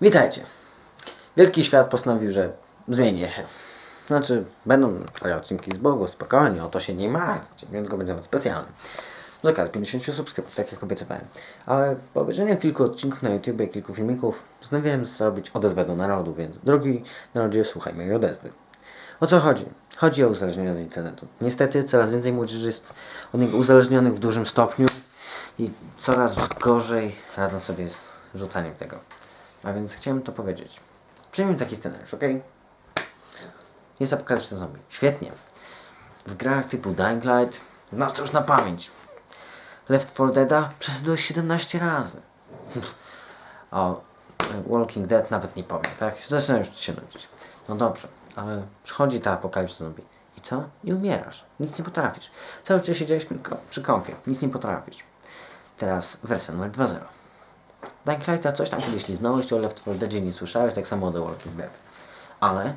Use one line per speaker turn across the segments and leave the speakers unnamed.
Witajcie. Wielki świat postanowił, że zmieni się. Znaczy, będą ale odcinki z Bogu, spokojnie, o to się nie martwcie, więc go będziemy specjalny. Z okazji 50 subskrypcji, tak jak obiecywałem. Ale po obejrzeniu kilku odcinków na YouTube i kilku filmików, postanowiłem zrobić odezwę do narodu, więc drogi narodzie, słuchaj mojej odezwy. O co chodzi? Chodzi o uzależnienie od internetu. Niestety coraz więcej młodzieży jest od niego uzależnionych w dużym stopniu i coraz gorzej radzą sobie z rzucaniem tego. A więc chciałem to powiedzieć. Przyjmijmy taki scenariusz, ok? Jest apokalipsa zombie. Świetnie. W grach typu Dying Light znasz to już na pamięć. Left 4 Deada przeszedłeś 17 razy. O Walking Dead nawet nie powiem, tak? Zaczynam już się nudzić. No dobrze, ale przychodzi ta apokalipsa zombie. I co? I umierasz. Nic nie potrafisz. Cały czas siedziałeś przy kąpie. Nic nie potrafisz. Teraz wersja numer 2.0. Dying coś tam kiedyś liznąłeś, o Left 4 Deadzie nie słyszałeś, tak samo o The Walking Dead. Ale,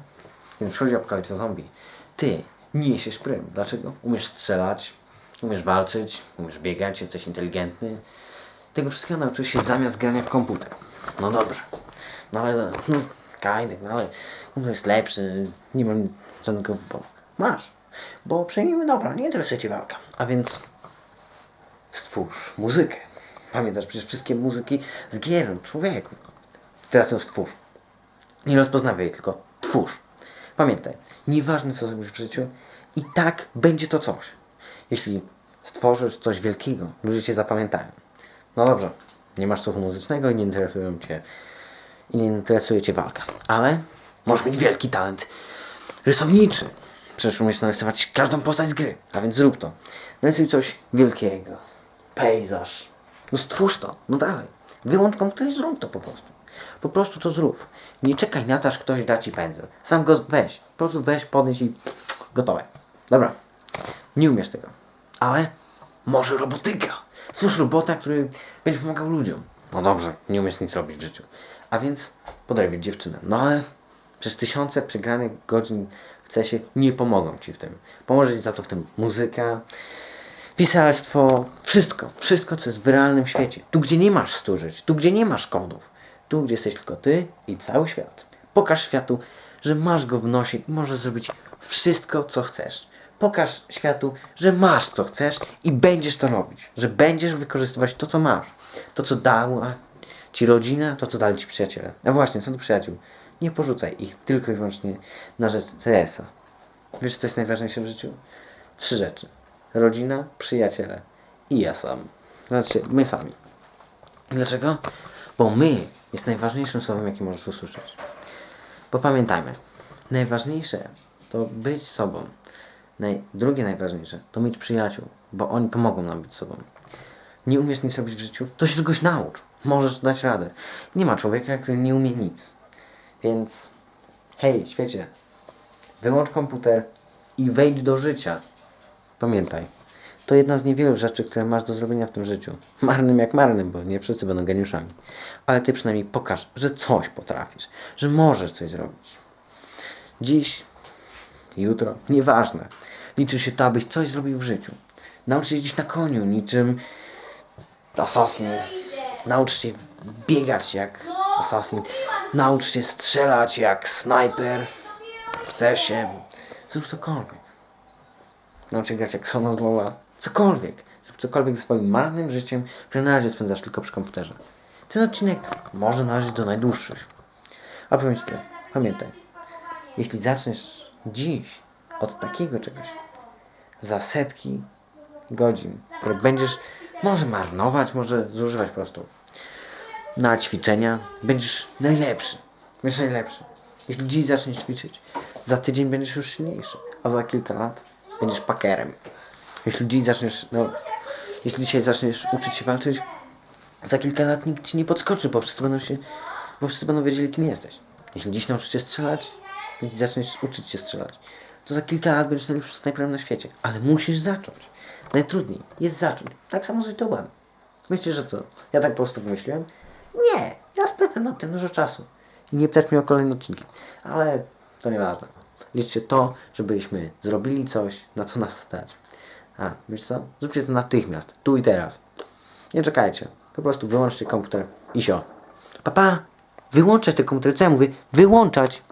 kiedy przychodzi apokalipsa zombie, ty niesiesz prym. Dlaczego? Umiesz strzelać, umiesz walczyć, umiesz biegać, jesteś inteligentny. Tego wszystkiego nauczyłeś się zamiast grania w komputer. No dobrze. No ale, hmm, kajdy, no ale komputer jest lepszy, nie mam żadnego wyboru. Masz. Bo przyjmijmy, dobra, nie interesuje Cię walka. A więc stwórz muzykę. Pamiętasz przecież wszystkie muzyki z gier, człowieku. Teraz ją stwórz. Nie rozpoznawaj jej, tylko twórz. Pamiętaj, nieważne co zrobisz w życiu, i tak będzie to coś. Jeśli stworzysz coś wielkiego, ludzie cię zapamiętają. No dobrze, nie masz słuchu muzycznego i nie interesują cię i nie interesuje cię walka. Ale możesz mieć wielki talent rysowniczy. Przecież umiesz narysować każdą postać z gry, a więc zrób to. Narysuj coś wielkiego. Pejzaż. No stwórz to, no dalej. Wyłącz komputer i zrób to po prostu. Po prostu to zrób. Nie czekaj na to, aż ktoś da ci pędzel. Sam go weź. Po prostu weź, podnieś i gotowe. Dobra. Nie umiesz tego. Ale może robotyka. Stwórz robota, który będzie pomagał ludziom. No dobrze, nie umiesz nic robić w życiu. A więc podrawić dziewczynę. No ale przez tysiące przegranych godzin w cesie nie pomogą ci w tym. Pomoże ci za to w tym muzyka, pisarstwo, wszystko, wszystko, co jest w realnym świecie. Tu, gdzie nie masz stu żyć, tu, gdzie nie masz kodów, tu, gdzie jesteś tylko ty i cały świat. Pokaż światu, że masz go w nosie i możesz zrobić wszystko, co chcesz. Pokaż światu, że masz co chcesz i będziesz to robić. Że będziesz wykorzystywać to, co masz. To, co dała ci rodzina, to, co dali ci przyjaciele. A właśnie, co do przyjaciół. Nie porzucaj ich tylko i wyłącznie na rzecz CS-a. Wiesz, co jest najważniejsze w życiu? Trzy rzeczy. Rodzina, przyjaciele i ja sam. Znaczy, my sami. Dlaczego? Bo my jest najważniejszym słowem, jakie możesz usłyszeć. Bo pamiętajmy, najważniejsze to być sobą. Naj, drugie najważniejsze to mieć przyjaciół, bo oni pomogą nam być sobą. Nie umiesz nic robić w życiu, to się czegoś naucz. Możesz dać radę. Nie ma człowieka, który nie umie nic. Więc hej, świecie, wyłącz komputer i wejdź do życia. Pamiętaj, to jedna z niewielu rzeczy, które masz do zrobienia w tym życiu. Marnym jak marnym, bo nie wszyscy będą geniuszami. Ale ty przynajmniej pokaż, że coś potrafisz, że możesz coś zrobić. Dziś, jutro, nieważne. Liczy się to, abyś coś zrobił w życiu. Naucz się jeździć na koniu, niczym asasyn. Naucz się biegać jak asasyn. Naucz się strzelać jak snajper. Chce się. Zrób cokolwiek. Się grać jak Sona z Lola. Cokolwiek. Zrób cokolwiek ze swoim marnym życiem, które na razie spędzasz tylko przy komputerze. Ten odcinek może należeć do najdłuższych. A powiem ci tyle. Pamiętaj. Jeśli zaczniesz dziś od takiego czegoś, za setki godzin, które będziesz może marnować, może zużywać po prostu na ćwiczenia, będziesz najlepszy. Będziesz najlepszy. Jeśli dziś zaczniesz ćwiczyć, za tydzień będziesz już silniejszy, a za kilka lat będziesz pakerem. Jeśli dziś zaczniesz, no, jeśli dzisiaj zaczniesz uczyć się walczyć, za kilka lat nikt ci nie podskoczy, bo wszyscy będą się, bo wszyscy będą wiedzieli, kim jesteś. Jeśli dziś nauczysz się strzelać, jeśli zaczniesz uczyć się strzelać, to za kilka lat będziesz najlepszym snajperem na świecie. Ale musisz zacząć. Najtrudniej jest zacząć. Tak samo z YouTube'em. Myślisz, że co? Ja tak po prostu wymyśliłem? Nie, ja spędzę nad tym dużo czasu. I nie pytać mnie o kolejne odcinki. Ale to nieważne. Liczcie to, żebyśmy zrobili coś, na co nas stać. A, wiesz co? Zróbcie to natychmiast, tu i teraz. Nie czekajcie. Po prostu wyłączcie komputer i sio. Pa, pa! wyłączać te komputery. Co ja mówię? Wyłączać.